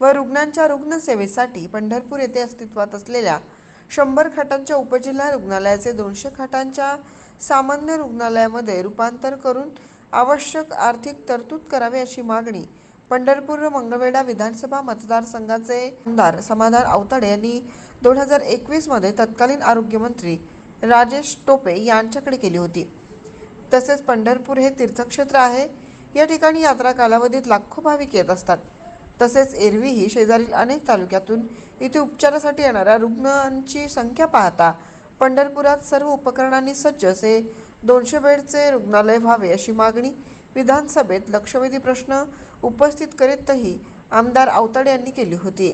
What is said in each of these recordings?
व रुग्णांच्या रुग्णसेवेसाठी पंढरपूर येथे अस्तित्वात असलेल्या शंभर खाटांच्या उपजिल्हा रुग्णालयाचे दोनशे खाटांच्या सामान्य रुग्णालयामध्ये रूपांतर करून आवश्यक आर्थिक तरतूद करावी अशी मागणी पंढरपूर मंगळवेढा विधानसभा मतदारसंघाचे आमदार समाधान आवताडे यांनी दोन हजार एकवीसमध्ये तत्कालीन आरोग्यमंत्री राजेश टोपे यांच्याकडे केली होती. तसेच पंढरपूर हे तीर्थक्षेत्र आहे. या ठिकाणी यात्रा कालावधीत लाखो भाविक येत असतात. तसेच एरवीही शेजारील अनेक तालुक्यातून इथे उपचारासाठी येणाऱ्या रुग्णांची संख्या पाहता पंढरपुरात सर्व उपकरणांनी सज्ज असे दोनशे बेडचे रुग्णालय व्हावे अशी मागणी विधानसभेत लक्षवेधी प्रश्न उपस्थित करीतही आमदार आवताडे यांनी केली होती.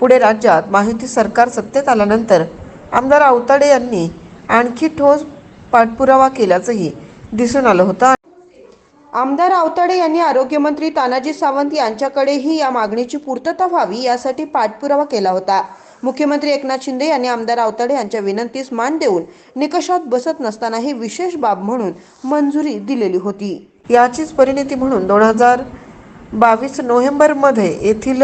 पुढे राज्यात माहिती सरकार सत्तेत आल्यानंतर आमदार आवताडे यांनी आणखी ठोस पाठपुरावा केल्याचंही दिसून आलं होतं. आमदार आवताडे यांनी आरोग्यमंत्री तानाजी सावंत यांच्याकडेही या मागणीची पूर्तता व्हावी यासाठी पाठपुरावा केला होता. मुख्यमंत्री एकनाथ शिंदे यांनी आमदार आवताडे यांच्या विनंतीस मान देऊन निकषात बसत नसतानाही विशेष बाब म्हणून मंजुरी दिलेली होती. याचीच परिणिती म्हणून दोन हजार बावीस नोव्हेंबरमध्ये येथील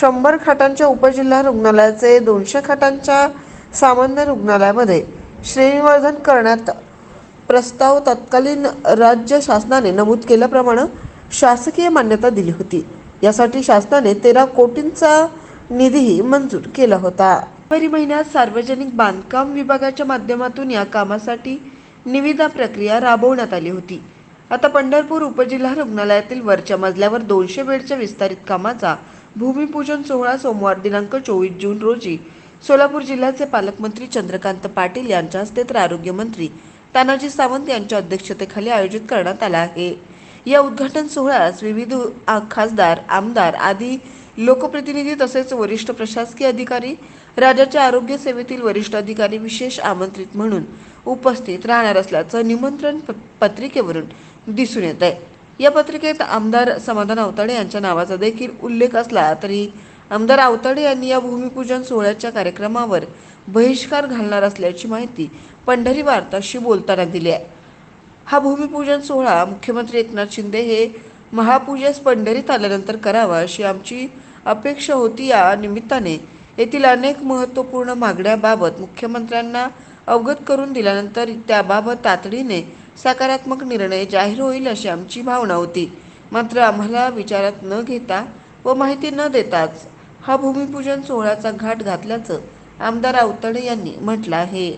शंभर खाटांच्या उपजिल्हा रुग्णालयाचे दोनशे खाटांच्या सामान्य रुग्णालयामध्ये श्रेणीवर्धन करण्यात प्रस्ताव तत्कालीन राज्य शासनाने नमूद केल्याप्रमाणे शासकीय मान्यता दिली होती. यासाठी शासनाने तेरा कोटींचा निधीही मंजूर केला होता. फेब्रुवारी महिन्यात सार्वजनिक बांधकाम विभागाच्या माध्यमातून या कामासाठी निविदा प्रक्रिया राबवण्यात आली होती. आता पंढरपूर उपजिल्हा रुग्णालयातील वरच्या मजल्यावर दोनशे बेडच्या विस्तारित कामाचा भूमिपूजन सोहळा सोमवार दिनांक चोवीस जून रोजी सोलापूर जिल्ह्याचे पालकमंत्री चंद्रकांत पाटील यांच्या हस्ते तर आरोग्यमंत्री तानाजी सावंत यांच्या अध्यक्षतेखाली आयोजित करण्यात आला आहे. या उद्घाटन सोहळ्यास विविध खासदार आमदार आदी लोकप्रतिनिधी तसेच वरिष्ठ प्रशासकीय अधिकारी राज्याच्या आरोग्य सेवेतील वरिष्ठ अधिकारी विशेष आमंत्रित म्हणून उपस्थित राहणार असल्याचं निमंत्रण प- पत्रिकेवरून दिसून येत आहे या पत्रिकेत आमदार समाधान अवताडे यांच्या नावाचा देखील उल्लेख असला तरी आमदार आवताडे यांनी या भूमिपूजन सोहळ्याच्या कार्यक्रमावर बहिष्कार घालणार असल्याची माहिती पंढरी वार्ताशी बोलताना दिली आहे. हा भूमिपूजन सोहळा मुख्यमंत्री एकनाथ शिंदे हे महापूजेस पंढरीत आल्यानंतर करावा अशी आमची अपेक्षा होती. या निमित्ताने येथील अनेक महत्त्वपूर्ण मागण्याबाबत मुख्यमंत्र्यांना अवगत करून दिल्यानंतर त्याबाबत तातडीने सकारात्मक निर्णय जाहीर होईल अशी आमची भावना होती. मात्र आम्हाला विचारात न घेता व माहिती न देताच हा भूमिपूजन सोहळ्याचा घाट घातल्याचं आमदार आवतडे यांनी म्हटलं आहे.